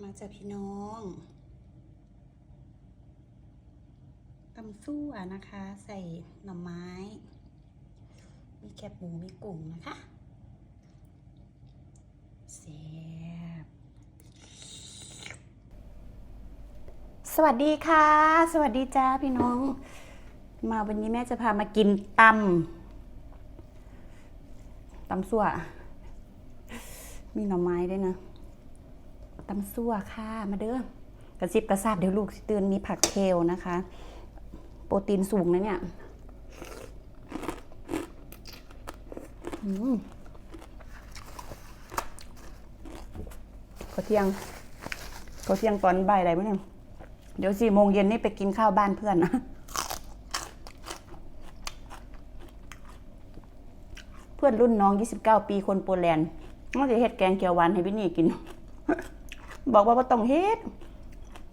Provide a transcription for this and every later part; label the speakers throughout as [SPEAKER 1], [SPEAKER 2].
[SPEAKER 1] มาจากพี่น้องตำซั่วนะคะ ใส่หน่อไม้ มีแคบหมูมีกุ้งนะคะแซ่บสวัสดีค่ะ สวัสดีจ้าพี่น้อง มาวันนี้แม่จะพามากินตำตำซั่วมีหน่อไม้ด้วยนะ ตำซั่วค่ะ มาเด้อกระซิบกระซาบเดี๋ยวลูกตื่นมีผักเคลนะคะ โปรตีนสูงนะเนี่ยอืมเขาเที่ยงเขาเที่ยงตอนบ่ายอะไรไมั้งเนี่ยเดี๋ยวสี่โมงเย็นนี่ไปกินข้าวบ้านเพื่อนนะเพื่อนรุ่นน้อง 29 ปีคนโปรแลนด์น่าจะเฮ็ดแกงเขียวหวานให้พี่นี่กิน บอกว่าบ่ต้องเฮ็ด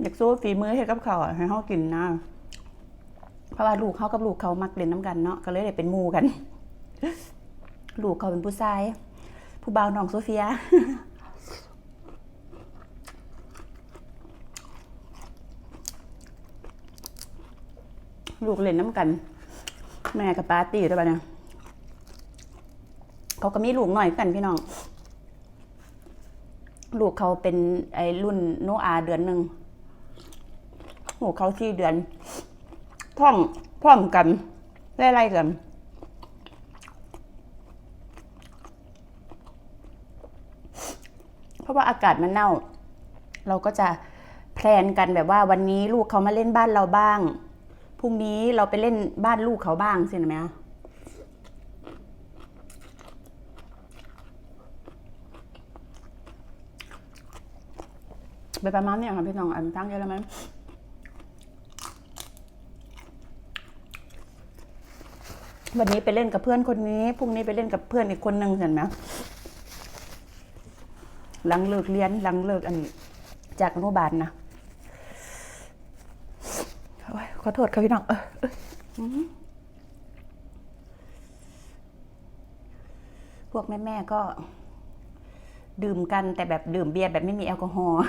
[SPEAKER 1] อยากโซ่ฝีมือเฮ็ดกับเขาวอะให้เฮากินนะเพราะว่าลูกเขากับลูกเขามักเล่นน้ำกันเนาะก็เลยได้เป็นหมู่กัน ลูกเขาเป็นผู้ชาย ผู้บ่าวน้องโซเฟีย ลูกเล่นน้ำกัน แม่กับปาร์ตี้ด้วยปะเนี่ยเขาก็มีลูกหน่อยกันพี่น้อง ลูกเขาเป็นไอ้รุ่นโนอาเดือนหนึ่งลูกเขาที่เดือนพร้อมพร้อมกันไล่ๆกันเพราะว่าอากาศมันเน่า เราก็จะแพลนกันแบบว่าวันนี้ลูกเขามาเล่นบ้านเราบ้างพรุ่งนี้เราไปเล่นบ้านลูกเขาบ้างสินะแม่ ไปประมาณเนี้ยค่ะพี่น้องอันตั้งเยอะแล้วไหมนวันนี้ไปเล่นกับเพื่อนคนนี้พรุ่งนี้ไปเล่นกับเพื่อนอีกคนนึงเห็นไหมหลังเลิกเรียนหลังเลิกอันนี้ จากอนุบาลนะขอโทษครับพี่น้องเออเอออืมพวกแม่ ๆ ก็ดื่มกันแต่แบบดื่มเบียร์แบบไม่มีแอลกอฮอล์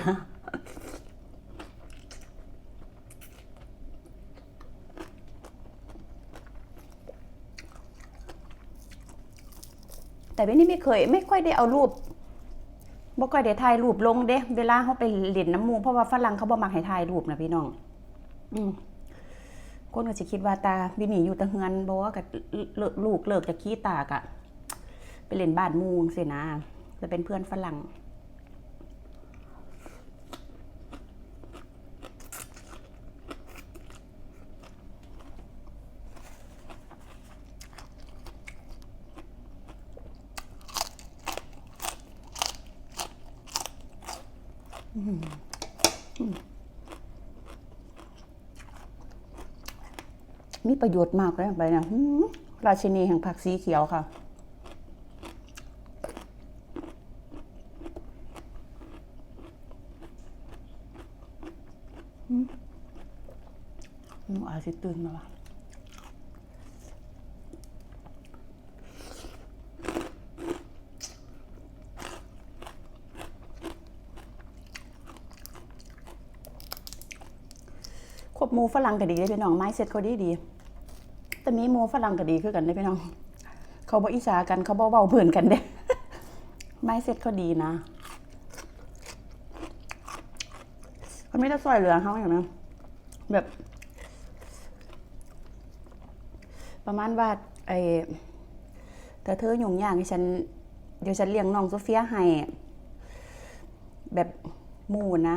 [SPEAKER 1] แต่วันนี้ไม่เคย ไม่ค่อยได้เอารูปบ่ค่อยได้ถ่ายรูปลงเด้ เวลาเขาไปเล่นน้ำมูเพราะว่าฝรั่งเขาบ่มักให้ถ่ายรูปนะพี่น้อง อืมคนก็จะคิดว่าตาบินี่อยู่ตะเฮือนบ่ว่ากับลูกเลิกจากขี้ตากอะไปเล่นบ้านมูงสินะจะเป็นเพื่อนฝรั่ง มีประโยชน์มากเลยไปนี่ยหืมราชินีแห่งผักสีเขียวค่ะอืมหนูอาจสิตื่นมาว่ะควบมูฝรั่งก็ดีเลยพี่น้องไม้เซ็ตเขาดีดี แต่มีหมูฝรั่งก็ดีคือกันเลยพี่น้อง เขาบอกอิจฉากันเขาบอกเบาเพื่อนกันเด้ไม้เซ็ตเขาดีนะเขาไม่ได้ซอยเหลือเขาอย่างนั้นแบบ ประมาณว่าไอ้แต่เธอหยุ่งยากให้ฉัน เดี๋ยวฉันเลี้ยงน้องโซเฟียให้แบบมูนะ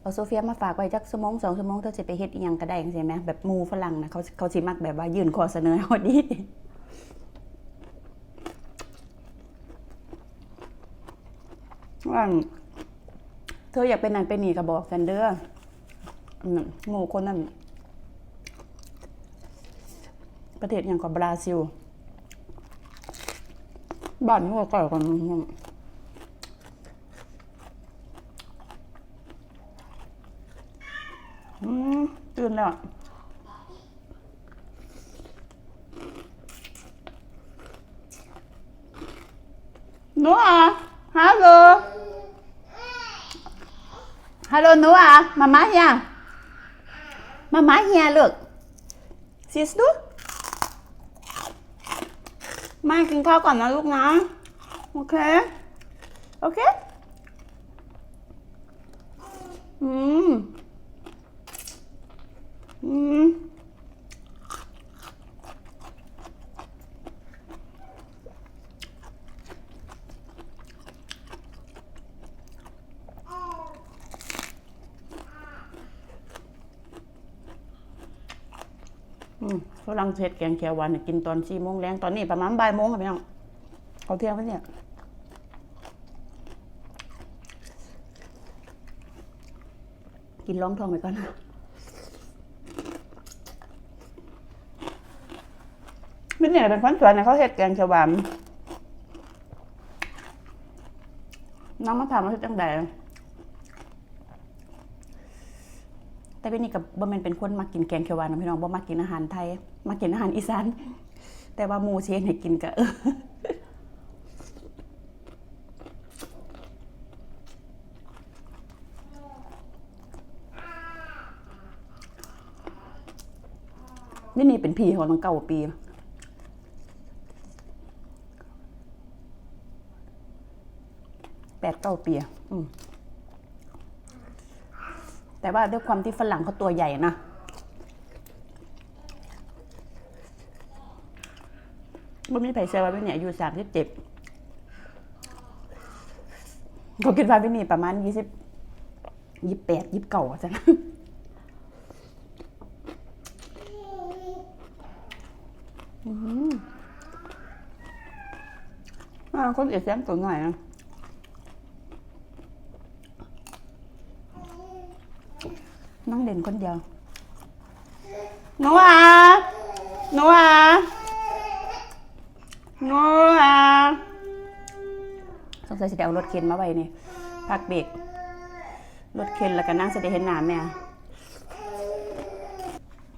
[SPEAKER 1] เอาโซเฟียมาฝากไว้จักสมองสองสมองเธอจะไปเฮ็ดอีหยังก็ได้จังซี่แหมแบบมูฝรั่งนะเขาเขาสิมักแบบว่ายื่นข้อเสนอพอดีว่าเธออยากเป็นนั่นเป็นนี่ก็บอกกันเด้อหมู่คนนั้นประเทศอย่างกับบราซิลบ้านหัวก่อยกันอืม ตื่นแล้ว Noah, hallo. ฮัลโหลหนูอะมามาเฮียมามาเฮียลูกซิสดูมากินข้าวก่อนนะลูกนะ โอเค โอเค อืม ฝรั่งเศสแกงเขียวหวานกินตอนสี่โมงแรงตอนนี้ประมาณบ่ายโมงค่ะพี่น้องเขาเที่ยงไปเนี่ยกินร้องทองไปก่อนนะ ไม่เนี่ยเป็นฟันสวนเนี่ยเขาเห็ดแกงเขียวหวานน้องมาถามว่าเฮ็ดจังไดแต่เป็นนี่กับบ่แม่นเป็นคนมากินแกงเขียวหวานนะพี่น้องบ่มากินอาหารไทย มากินอาหารอีสานแต่ว่าหมูเชนให้กินก็เออนี่นี่เป็นพี่ของตั้งเก้าปี แป ดเก้าปีอะแต่ว่าด้วยความที่ฝรั่งเขาตัวใหญ่นะบ่มีไผเชื่อว่าเป็นเนี่ยอายุสามสิบเจ็ดเขาคิดว่าเป็นนี่ประมาณยี่สิบยี่แปดยี่เก้าจ้ะนะอืมอ่าคนเอียดแซมตัวหน่อยนะ นั่งเด่นคนเดียวหนูอะหนูอะงัวสงสัยจะได้เอารถเข็นมาไว้นี่พักเบรกรถเข็นแล้วก็นั่งจะได้เห็นน้ำเนี่ย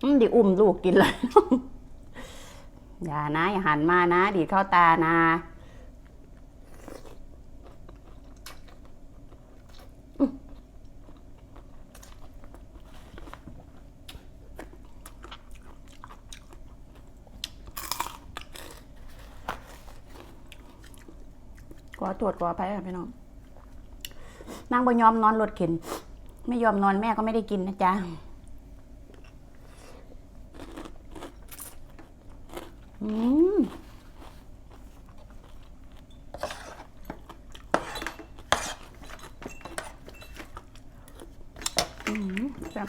[SPEAKER 1] อืมดิอุ้มลูกกินเลย อย่านะ อย่าหันมานะ ดีเข้าตานะ ขอตรวจขออภัยค่ะพี่น้องนางบ่ยอมนอนรถเข็น ไม่ยอมนอนแม่ก็ไม่ได้กินนะจ๊ะอืมอืมแซ่บ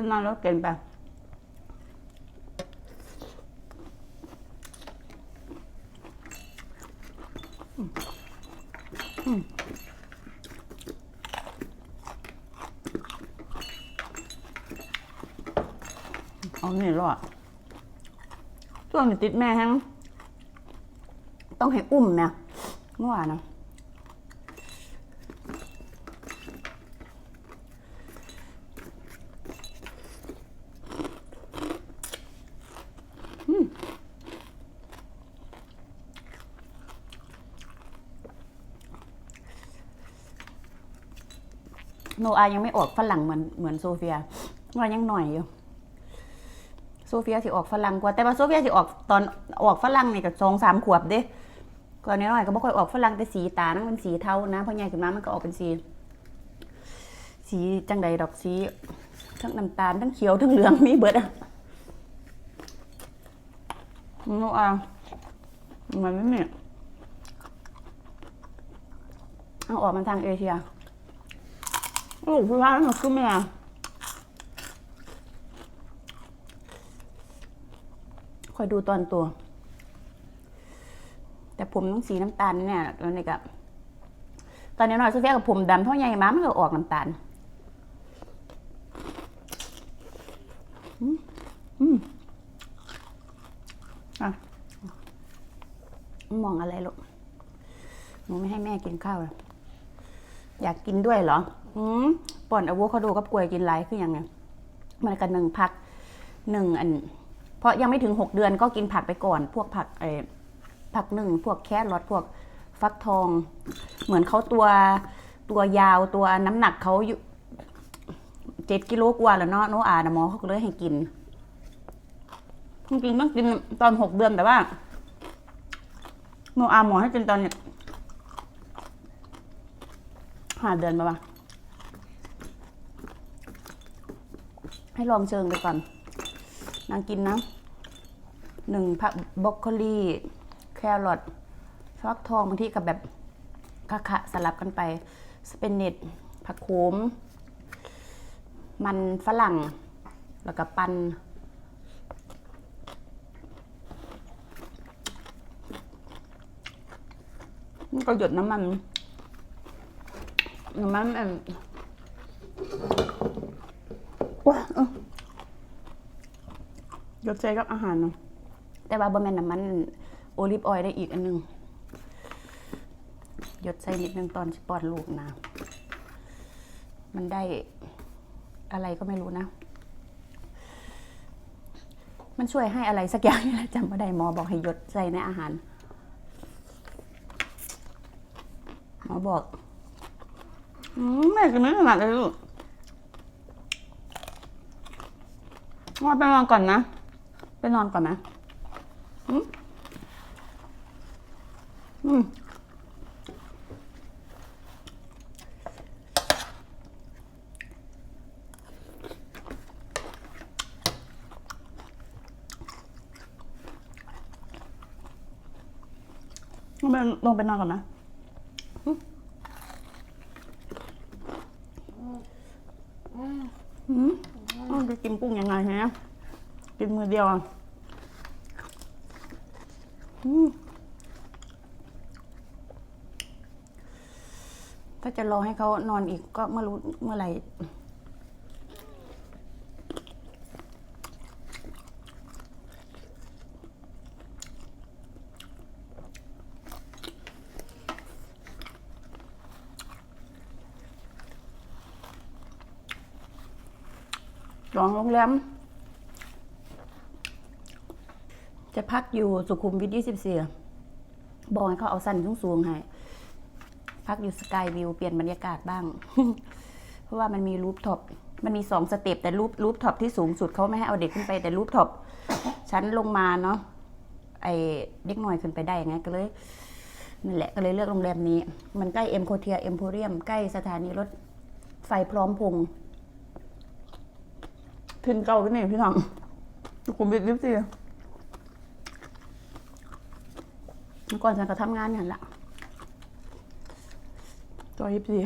[SPEAKER 1] อืมลงไปนอนรถเข็นไปเอานี่รอดช่วงนี้ติดแม่ฮังต้องให้อุ้มนะเมื่อวานนะ อายังไม่ออกฝรั่งเหมือนเหมือนโซเฟียว่ายังหน่อยอยู่โซเฟียสิออกฝรั่งกว่า แต่ว่าโซเฟียสิออกตอนออกฝรั่งนี่ก็สองสามขวบเด้ก่อนน้อยก็บ่ค่อยออกฝรั่งแต่สีตานั่นเป็นสีเทานะพอใหญ่ขึ้นมามันก็ออกเป็นสี สีจังใดดอกสีทั้งน้ำตาลทั้งเขียวทั้งเหลืองมีเบิดอะโนอามันไม่มีเอาออกมาทางเอเชีย โอ้พี่ว่ามันคือแม่คอยดูตอนตัว แต่ผมต้องสีน้ำตาลเนี่ยตอนนี้กับตอนนี้หน่อยโซเฟียกับผมดำเท่าใหญ่มามันก็ออกน้ำตาลอืมอืมอะมองอะไรลูกหนูไม่ให้แม่กินข้าวเหรออยากกินด้วยเหรอ อืมป่อนอะโวคาโดกับกล้วยกินไรคือยังไงมันกันหนึ่งพักหนึ่งอัน เพราะยังไม่ถึงหกเดือนก็กินผักไปก่อน พวกผักเอผักหนึ่งพวกแครอทพวกฟักทอง เหมือนเขาตัวตัวยาวตัวน้ำหนักเขาอยู่เจ็ดกิโลกว่าแล้วเนาะโนอานะหมอเขาก็เลยให้กินจริงๆต้องกินตอนหกเดือนแต่ว่าโนอาหมอให้กินตอนเนี่ยห้าเดือนปะวะ ให้ลองเชิงไปก่อน นางกินนะหนึ่งผักบรอกโคลีแครอทฟักทองบางทีกับแบบคะคะสลับกันไปสเปนเนตผักโขม มันฝรั่ง แล้วก็ปันนี่ก็หยดน้ำมันน้ำมันอ ว้าเอ้อหยดใจกับอาหารเนาะแต่ว่าบะแมนน้ำมันโอลิฟออยล์ได้อีกอันหนึงหยดใส่นิดนึงตอนสปอนลูกนะ มันได้อะไรก็ไม่รู้นะ มันช่วยให้อะไรสักอย่างนี่แหละจำไม่ได้หมอบอกให้หยดใส่ในอาหาร หมอบอก อืมแม่กินไม่ถนัดเลยลูก นอไปนอนก่อนนะ ไปนอนก่อนนะอืมอืมลงไปลงไปนอนก่อนนะ อืมอ้าวจะกินกุ้งยังไงฮะ กินมือเดียวอะถ้าจะรอให้เขานอนอีกก็ไม่รู้เมื่อไหร่จองโรงแรม จะพักอยู่สุขุมวิท24บอกให้เขาเอาสั้นสูงให้ พักอยู่สกายวิวเปลี่ยนบรรยากาศบ้าง เพราะว่ามันมีรูปท็อป มันมีสองสเต็ปแต่รูปรูปท็อปที่สูงสุดเขาไม่ให้เอาเด็กขึ้นไปแต่รูปท็อปชั้นลงมาเนาะ ไอเด็กหน่อยขึ้นไปได้ไงก็เลยนั่นแหละก็เลยเลือกโรงแรมนี้ มันใกล้เอ็มโคเทียเอ็มโพเรียมใกล้สถานีรถไฟพร้อมพงษ์ถึงเก่ากันนี่พี่น้องสุขุมวิทยี่สิบ เมื่อก่อนฉันก็ทำงานอย่างละตัวยี่สิบมี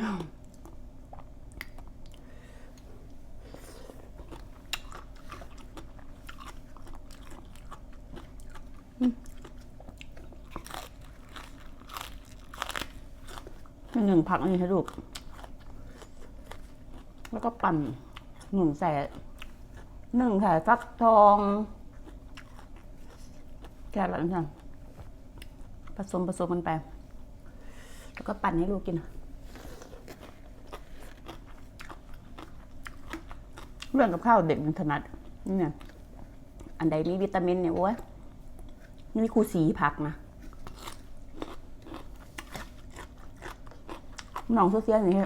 [SPEAKER 1] หนึ่งผักอันนี้ให้ลูก แล้วก็ปั่นหนึ่งใส่หนึ่งค่ะฟักทอง แกะอะไรนั่น ผสมผสมกันไป แล้วก็ปั่นให้ลูกกินเรื่องกับข้าวเด็กมันถนัดนี่เนี่ยอันใดมีวิตามินเนี่ยโอ้ยนี่ครูสีผักนะหนองโซเซียนี่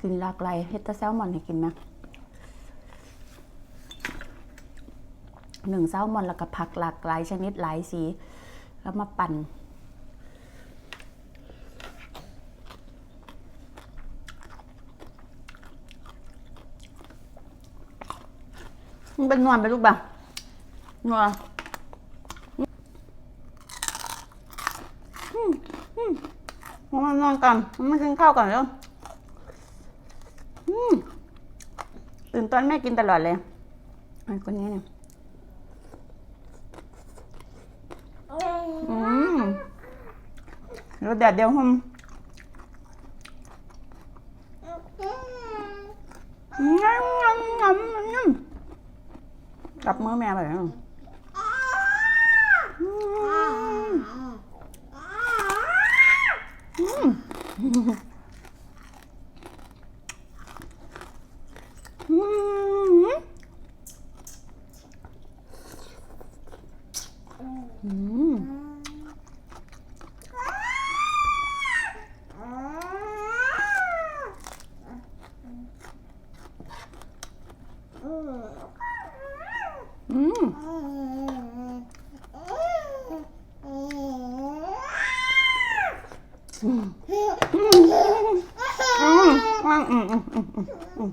[SPEAKER 1] กินหลากหลายเฮดแตาแซลมอนให้กินไหม หนึ่งแซลมอนแล้วก็ผักหลากหลายชนิดหลายสี แล้วมาปั่น มันเป็นนวลไปลูกบ่ะนัวอืมอืมมานอนกันมากินข้าวก่อนแล้วตื่นตอนแม่กินตลอดเลยไอ้คนนี้เนี่ย อืมแล้วแดดเดียวหอมงั้มงั้มงั้มงั้มกับมือแม่ไปอะอืมอืม อืมอืมอืมอืมอืม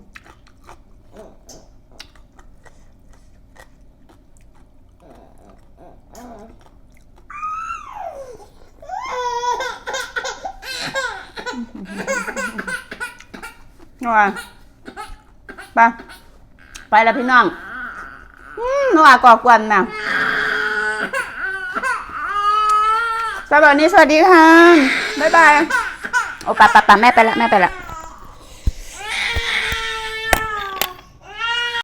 [SPEAKER 1] นัวไปไปแล้วพี่น้องนัวก่อกวนนะสวัสดีสวัสดีค่ะ บ๊ายบาย โอ้ปะปะปะแม่ไปละแม่ไปละ